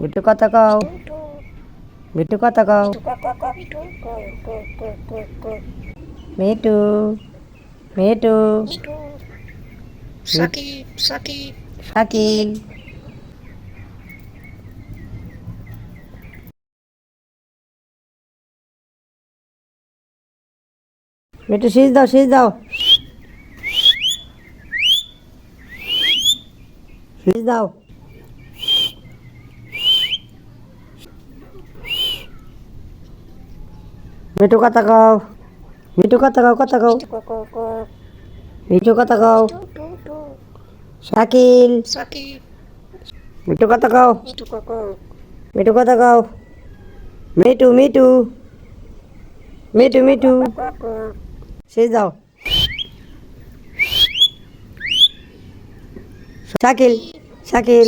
মিঠু কথা কও। মিঠু কথা কও। মিঠু মিঠু। সাকিব। মিঠু, সিজ দাও সিজ দাও। সিজ দাও। মিঠু কথা কও। মিঠু কথা কও কথা কও। মিঠু কথা কও। শাকিল। মিঠু কথা কও। মিঠু কথা কও। মিঠু মিঠু। মিঠু মিঠু। সিজ দাও শাকিল শাকিল।